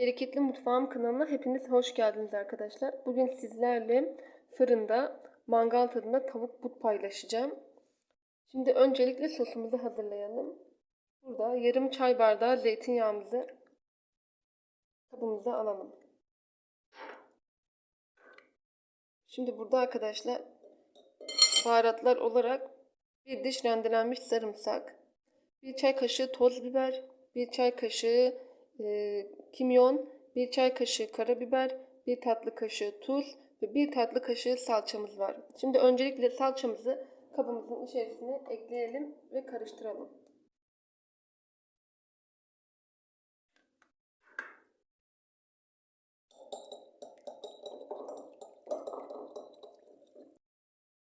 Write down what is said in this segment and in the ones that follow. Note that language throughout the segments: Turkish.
Bereketli Mutfağım kanalına hepiniz hoş geldiniz arkadaşlar. Bugün sizlerle fırında mangal tadında tavuk but paylaşacağım. Şimdi öncelikle sosumuzu hazırlayalım. Burada yarım çay bardağı zeytinyağımızı kabımıza alalım. Şimdi burada arkadaşlar baharatlar olarak bir diş rendelenmiş sarımsak, bir çay kaşığı toz biber, bir çay kaşığı e, kimyon, bir çay kaşığı karabiber, bir tatlı kaşığı tuz ve bir tatlı kaşığı salçamız var. Şimdi öncelikle salçamızı kabımızın içerisine ekleyelim ve karıştıralım.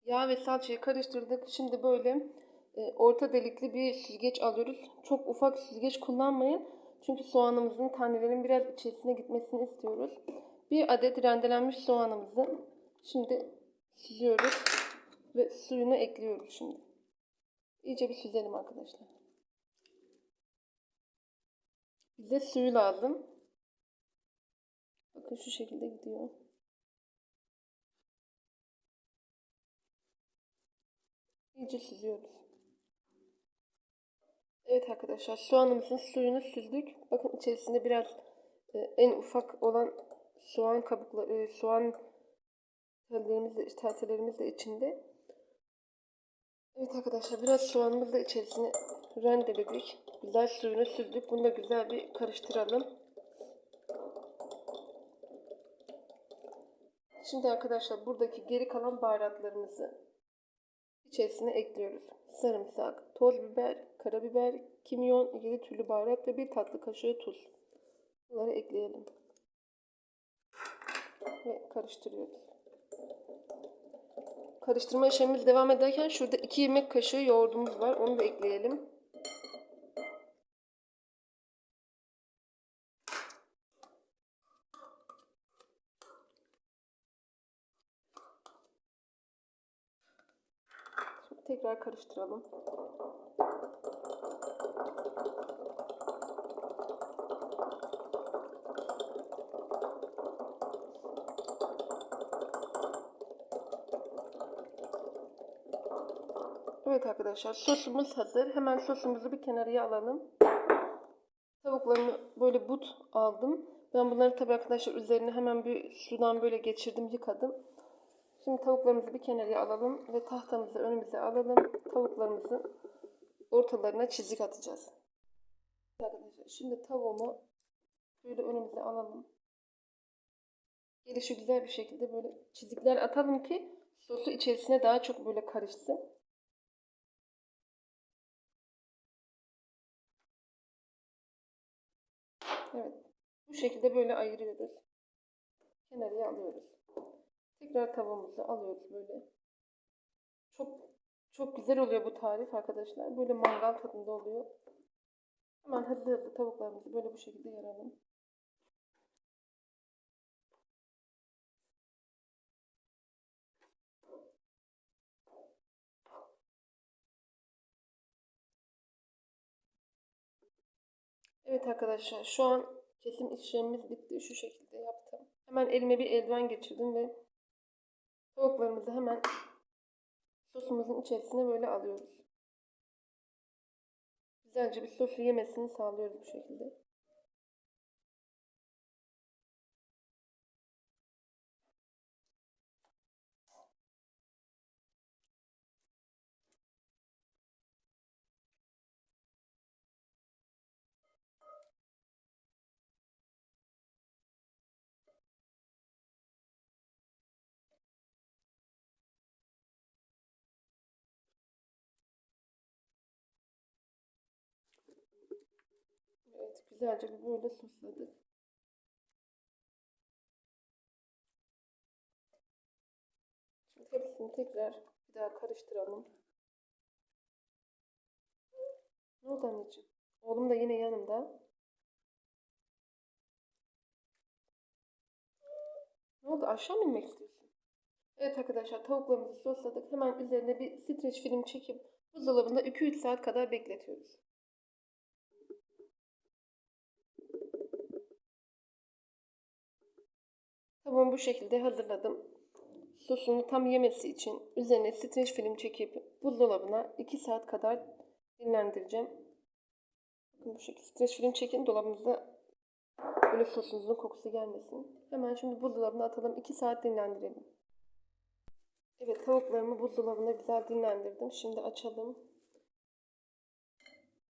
Yağ ve salçayı karıştırdık. Şimdi böyle e, orta delikli bir süzgeç alıyoruz. Çok ufak süzgeç kullanmayın. Çünkü soğanımızın tanelerinin biraz içerisine gitmesini istiyoruz. Bir adet rendelenmiş soğanımızı şimdi süzüyoruz ve suyunu ekliyoruz şimdi. İyice bir süzelim arkadaşlar. Bize suyu lazım. Bakın şu şekilde gidiyor. İyice süzüyoruz. Evet arkadaşlar soğanımızın suyunu süzdük. Bakın içerisinde biraz e, en ufak olan soğan kabukları, e, soğan tellerimiz de, teltelerimiz de içinde. Evet arkadaşlar biraz soğanımızı da içerisine rendeledik. Güzel suyunu süzdük. Bunu da güzel bir karıştıralım. Şimdi arkadaşlar buradaki geri kalan baharatlarımızı içerisine ekliyoruz. Sarımsak, toz biber, karabiber, kimyon, 7 türlü baharat ve bir tatlı kaşığı tuz. Bunları ekleyelim. Ve karıştırıyoruz. Karıştırma işlemimiz devam ederken şurada 2 yemek kaşığı yoğurdumuz var. Onu da ekleyelim. Tekrar karıştıralım. Evet arkadaşlar sosumuz hazır. Hemen sosumuzu bir kenarıya alalım. Tavuklarımı böyle but aldım. Ben bunları tabii arkadaşlar üzerine hemen bir sudan böyle geçirdim yıkadım. Şimdi tavuklarımızı bir kenarıya alalım ve tahtamızı önümüze alalım. Tavuklarımızın ortalarına çizik atacağız. Arkadaşlar şimdi tavuğumu böyle önümüze alalım. Gelişi güzel bir şekilde böyle çizikler atalım ki sosu içerisine daha çok böyle karışsın. Bu şekilde böyle ayırıyoruz. Kenarıya alıyoruz. Tekrar tavuğumuzu alıyoruz böyle. Çok çok güzel oluyor bu tarif arkadaşlar. Böyle mangal tadında oluyor. Hemen hızlı hızlı tavuklarımızı böyle bu şekilde yaralım. Evet arkadaşlar şu an kesim işlemimiz bitti. Şu şekilde yaptım. Hemen elime bir eldiven geçirdim ve tavuklarımızı hemen sosumuzun içerisine böyle alıyoruz. Güzelce bir sosu yemesini sağlıyoruz bu şekilde. Evet güzelce böyle sosladık. Şimdi hepsini tekrar bir daha karıştıralım. Ne oldu anneciğim? Oğlum da yine yanımda. Ne oldu? Aşağı mı inmek istiyorsun? Evet arkadaşlar tavuklarımızı sosladık. Hemen üzerine bir streç film çekip buzdolabında 2-3 saat kadar bekletiyoruz. Tavuğumu bu şekilde hazırladım. Sosunu tam yemesi için üzerine streç film çekip buzdolabına 2 saat kadar dinlendireceğim. Bu şekilde streç film çekin dolabımızda böyle sosunuzun kokusu gelmesin. Hemen şimdi buzdolabına atalım 2 saat dinlendirelim. Evet tavuklarımı buzdolabına güzel dinlendirdim. Şimdi açalım.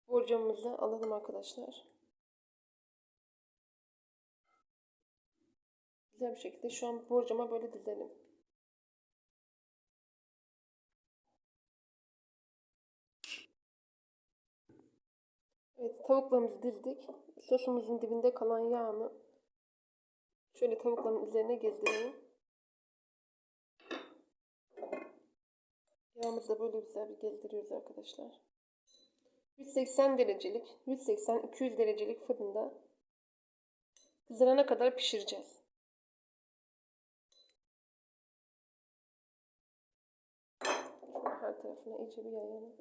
Borcamımızı alalım arkadaşlar. Güzel bir şekilde şu an borcama böyle dizelim. Evet tavuklarımızı dizdik. Sosumuzun dibinde kalan yağını şöyle tavukların üzerine gezdirelim. Yağımızı da böyle güzel bir gezdiriyoruz arkadaşlar. 180 derecelik, 180-200 derecelik fırında kızarana kadar pişireceğiz. Her tarafına iyice bir yayalım.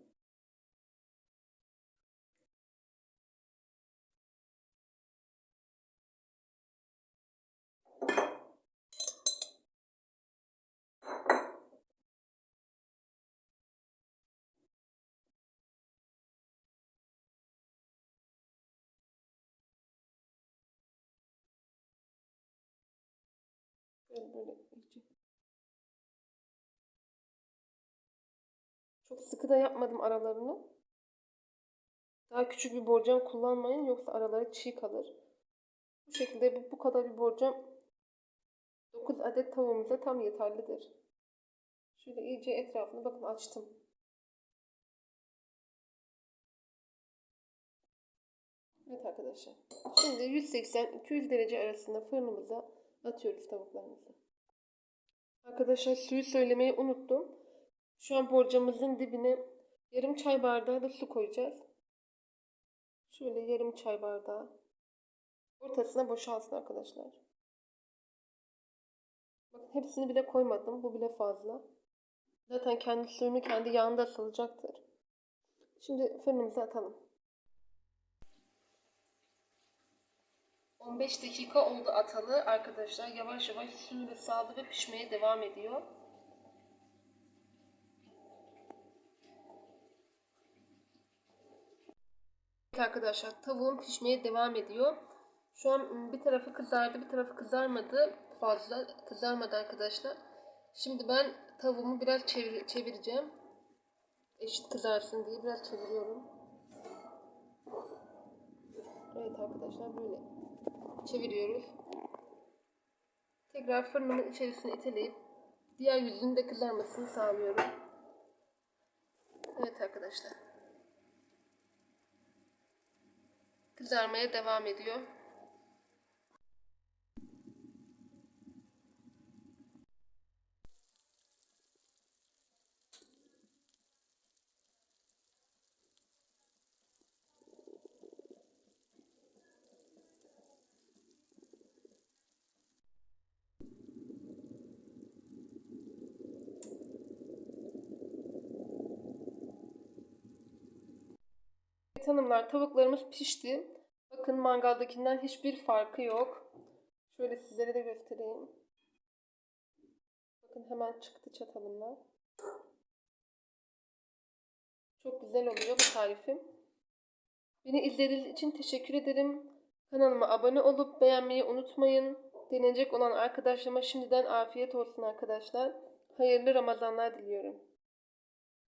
Böyle böyle iyice. Çok sıkı da yapmadım aralarını. Daha küçük bir borcam kullanmayın yoksa araları çiğ kalır. Bu şekilde bu, bu kadar bir borcam 9 adet tavuğumuza tam yeterlidir. Şöyle iyice etrafını bakın açtım. Evet arkadaşlar. Şimdi 180-200 derece arasında fırınımıza atıyoruz tavuklarımızı. Arkadaşlar suyu söylemeyi unuttum. Şu an borcamızın dibine yarım çay bardağı da su koyacağız. Şöyle yarım çay bardağı. Ortasına boşalsın arkadaşlar. Bakın hepsini bile koymadım. Bu bile fazla. Zaten kendi suyunu kendi yağında salacaktır. Şimdi fırınımıza atalım. 15 dakika oldu atalı arkadaşlar. Yavaş yavaş suyunu saldı ve pişmeye devam ediyor. Arkadaşlar tavuğum pişmeye devam ediyor. Şu an bir tarafı kızardı bir tarafı kızarmadı. Fazla kızarmadı arkadaşlar. Şimdi ben tavuğumu biraz çevir çevireceğim. Eşit kızarsın diye biraz çeviriyorum. Evet arkadaşlar böyle çeviriyoruz. Tekrar fırınımın içerisine iteleyip diğer yüzünün de kızarmasını sağlıyorum. Evet arkadaşlar. Kızarmaya devam ediyor. Evet hanımlar tavuklarımız pişti. Bakın mangaldakinden hiçbir farkı yok. Şöyle sizlere de göstereyim. Bakın hemen çıktı çatalımla. Çok güzel oluyor bu tarifim. Beni izlediğiniz için teşekkür ederim. Kanalıma abone olup beğenmeyi unutmayın. Deneyecek olan arkadaşlarıma şimdiden afiyet olsun arkadaşlar. Hayırlı Ramazanlar diliyorum.